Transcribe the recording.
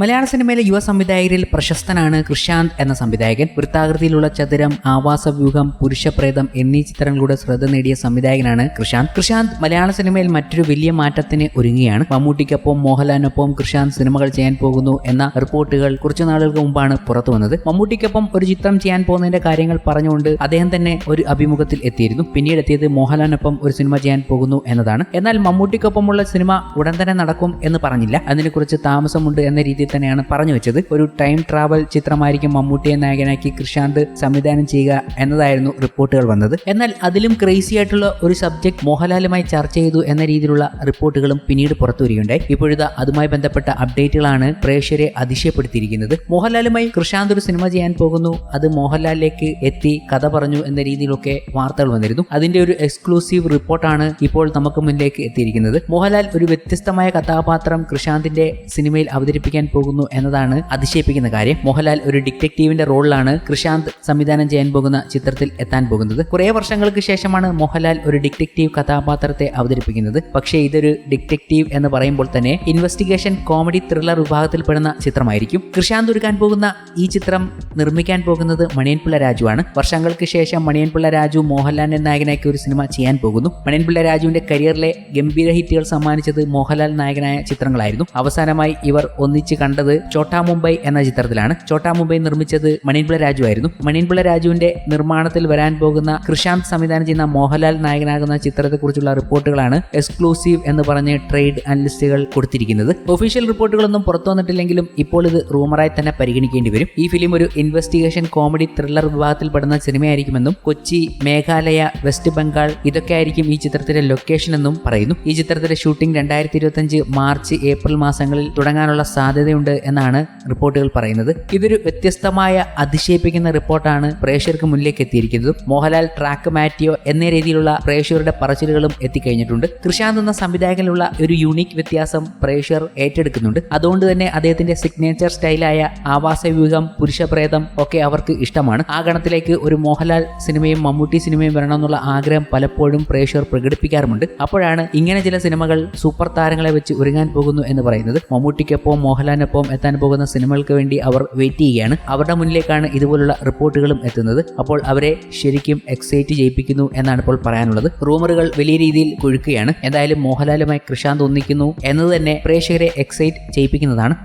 മലയാള സിനിമയിലെ യുവ സംവിധായകരിൽ പ്രശസ്തനാണ് കൃഷാന്ത് എന്ന സംവിധായകൻ. വൃത്താകൃതിയിലുള്ള ചതുരം ആവാസവ്യൂഹം പുരുഷപ്രേതം എന്നീ ചിത്രങ്ങളിലൂടെ ശ്രദ്ധ നേടിയ സംവിധായകനാണ് കൃഷാന്ത്. കൃഷാന്ത് മലയാള സിനിമയിൽ മറ്റൊരു വലിയ മാറ്റത്തിന് ഒരുങ്ങിയാണ് മമ്മൂട്ടിക്കൊപ്പം മോഹൻലാലിനൊപ്പം കൃഷാന്ത് സിനിമകൾ ചെയ്യാൻ പോകുന്നു എന്ന റിപ്പോർട്ടുകൾ കുറച്ചു നാളുകൾക്ക് മുമ്പാണ് പുറത്തു വന്നത്. മമ്മൂട്ടിക്കൊപ്പം ഒരു ചിത്രം ചെയ്യാൻ പോകുന്നതിന്റെ കാര്യങ്ങൾ പറഞ്ഞുകൊണ്ട് അദ്ദേഹം തന്നെ ഒരു അഭിമുഖത്തിൽ എത്തിയിരുന്നു. പിന്നീട് എത്തിയത് മോഹൻലാലിനൊപ്പം ഒരു സിനിമ ചെയ്യാൻ പോകുന്നു എന്നതാണ്. എന്നാൽ മമ്മൂട്ടിക്കൊപ്പമുള്ള സിനിമ ഉടൻ തന്നെ നടക്കും എന്ന് പറഞ്ഞില്ല. അതിനെക്കുറിച്ച് താമസമുണ്ട് എന്ന രീതിയിൽ തന്നെയാണ് പറഞ്ഞു വെച്ചത്. ഒരു ടൈം ട്രാവൽ ചിത്രമായിരിക്കും മമ്മൂട്ടിയെ നായകനാക്കി കൃഷാന്ത് സംവിധാനം ചെയ്യുക എന്നതായിരുന്നു റിപ്പോർട്ടുകൾ വന്നത്. എന്നാൽ അതിലും ക്രേസി ആയിട്ടുള്ള ഒരു സബ്ജക്ട് മോഹൻലാലുമായി ചർച്ച ചെയ്തു എന്ന രീതിയിലുള്ള റിപ്പോർട്ടുകളും പിന്നീട് പുറത്തു വരികയുണ്ടായി. ഇപ്പോഴത്തെ അതുമായി ബന്ധപ്പെട്ട അപ്ഡേറ്റുകളാണ് പ്രേക്ഷകരെ അതിശയപ്പെടുത്തിയിരിക്കുന്നത്. മോഹൻലാലുമായി കൃഷാന്ത് ഒരു സിനിമ ചെയ്യാൻ പോകുന്നു. അത് മോഹൻലാലിലേക്ക് എത്തി കഥ പറഞ്ഞു എന്ന രീതിയിലൊക്കെ വാർത്തകൾ വന്നിരുന്നു. അതിന്റെ ഒരു എക്സ്ക്ലൂസീവ് റിപ്പോർട്ടാണ് ഇപ്പോൾ നമുക്ക് മുന്നിലേക്ക് എത്തിയിരിക്കുന്നത്. മോഹൻലാൽ ഒരു വ്യത്യസ്തമായ കഥാപാത്രം കൃഷാന്തിന്റെ സിനിമയിൽ അവതരിപ്പിക്കാൻ പോകുന്നു എന്നതാണ് അതിശയിപ്പിക്കുന്ന കാര്യം. മോഹൻലാൽ ഒരു ഡിറ്റക്റ്റീവിന്റെ റോളിലാണ് കൃഷാന്ത് സംവിധാനം ചെയ്യാൻ പോകുന്ന ചിത്രത്തിൽ എത്താൻ പോകുന്നത്. കുറെ വർഷങ്ങൾക്ക് ശേഷമാണ് മോഹൻലാൽ ഒരു ഡിറ്റക്റ്റീവ് കഥാപാത്രത്തെ അവതരിപ്പിക്കുന്നത്. പക്ഷേ ഇതൊരു ഡിറ്റക്റ്റീവ് എന്ന് പറയുമ്പോൾ തന്നെ ഇൻവെസ്റ്റിഗേഷൻ കോമഡി ത്രില്ലർ വിഭാഗത്തിൽപ്പെടുന്ന ചിത്രമായിരിക്കും. കൃഷാന്ത് ഒരുക്കാൻ പോകുന്ന ഈ ചിത്രം നിർമ്മിക്കാൻ പോകുന്നത് മണിയൻപിള്ള രാജുവാണ് വർഷങ്ങൾക്ക് ശേഷം മണിയൻപിള്ള രാജു മോഹൻലാലിന്റെ നായകനാക്കി ഒരു സിനിമ ചെയ്യാൻ പോകുന്നു. മണിയൻപിള്ള രാജുവിന്റെ കരിയറിലെ ഗംഭീര ഹിറ്റുകൾ സമ്മാനിച്ചത് മോഹൻലാൽ നായകനായ ചിത്രങ്ങളായിരുന്നു. അവസാനമായി ഇവർ ഒന്നിച്ച് കണ്ടത് ചോട്ടാ മുംബൈ എന്ന ചിത്രത്തിലാണ്. ചോട്ടാ മുംബൈ നിർമ്മിച്ചത് മണിൻപിള രാജു ആയിരുന്നു. മണിൻപിള രാജുവിന്റെ നിർമ്മാണത്തിൽ വരാൻ പോകുന്ന കൃഷാന്ത് സംവിധാനം ചെയ്യുന്ന മോഹൻലാൽ നായകനാകുന്ന ചിത്രത്തെക്കുറിച്ചുള്ള റിപ്പോർട്ടുകളാണ് എക്സ്ക്ലൂസീവ് എന്ന് പറഞ്ഞ് ട്രേഡ് അനലിസ്റ്റുകൾ കൊടുത്തിരിക്കുന്നത്. ഒഫീഷ്യൽ റിപ്പോർട്ടുകളൊന്നും പുറത്തു വന്നിട്ടില്ലെങ്കിലും ഇപ്പോൾ ഇത് റൂമറായി തന്നെ പരിഗണിക്കേണ്ടി വരും. ഈ ഫിലിം ഒരു ഇൻവെസ്റ്റിഗേഷൻ കോമഡി ത്രില്ലർ വിഭാഗത്തിൽപ്പെടുന്ന സിനിമയായിരിക്കുമെന്നും കൊച്ചി മേഘാലയ വെസ്റ്റ് ബംഗാൾ ഇതൊക്കെ ആയിരിക്കും ഈ ചിത്രത്തിലെ ലൊക്കേഷൻ എന്നും പറയുന്നു. ഈ ചിത്രത്തിലെ ഷൂട്ടിംഗ് രണ്ടായിരത്തി മാർച്ച് ഏപ്രിൽ മാസങ്ങളിൽ തുടങ്ങാനുള്ള സാധ്യതയുണ്ട് എന്നാണ് റിപ്പോർട്ടുകൾ പറയുന്നത്. ഇതൊരു വ്യത്യസ്തമായ അതിശയിപ്പിക്കുന്ന റിപ്പോർട്ടാണ് പ്രേക്ഷകർക്ക് മുന്നിലേക്ക് എത്തിയിരിക്കുന്നത്. മോഹൻലാൽ ട്രാക്ക് മാറ്റിയോ എന്ന രീതിയിലുള്ള പ്രേക്ഷകരുടെ പറച്ചിലുകളും എത്തിക്കഴിഞ്ഞിട്ടുണ്ട്. കൃഷാന്ത് എന്ന സംവിധായകനിലുള്ള ഒരു യൂണിക് വ്യത്യാസം പ്രേക്ഷകർ ഏറ്റെടുക്കുന്നുണ്ട്. അതുകൊണ്ട് തന്നെ അദ്ദേഹത്തിന്റെ സിഗ്നേച്ചർ സ്റ്റൈലായ ആവാസ ആവാസവ്യൂഹം പുരുഷപ്രേതം ഒക്കെ അവർക്ക് ഇഷ്ടമാണ്. ആ ഗണത്തിലേക്ക് ഒരു മോഹൻലാൽ സിനിമയും മമ്മൂട്ടി സിനിമയും വരണമെന്നുള്ള ആഗ്രഹം പലപ്പോഴും പ്രേക്ഷകർ പ്രകടിപ്പിക്കാറുമുണ്ട്. അപ്പോഴാണ് ഇങ്ങനെ ചില സിനിമകൾ സൂപ്പർ താരങ്ങളെ വെച്ച് ഒരുങ്ങാൻ പോകുന്നു എന്ന് പറയുന്നത്. മമ്മൂട്ടിക്കൊപ്പം മോഹൻലാലിനൊപ്പം എത്താൻ പോകുന്ന സിനിമകൾക്ക് വേണ്ടി അവർ വെയിറ്റ് ചെയ്യുകയാണ്. അവരുടെ മുന്നിലേക്കാണ് ഇതുപോലുള്ള റിപ്പോർട്ടുകളും എത്തുന്നത്. അപ്പോൾ അവരെ ശരിക്കും എക്സൈറ്റ് ചെയ്യിപ്പിക്കുന്നു എന്നാണ് ഇപ്പോൾ പറയാനുള്ളത്. റൂമറുകൾ വലിയ രീതിയിൽ കൊഴുക്കുകയാണ്. എന്തായാലും മോഹൻലാലുമായി കൃഷാന്ത് ഒന്നിക്കുന്നു എന്നത് തന്നെ പ്രേക്ഷകരെ എക്സൈറ്റ് ചെയ്യിപ്പിക്കുന്നതാണ്.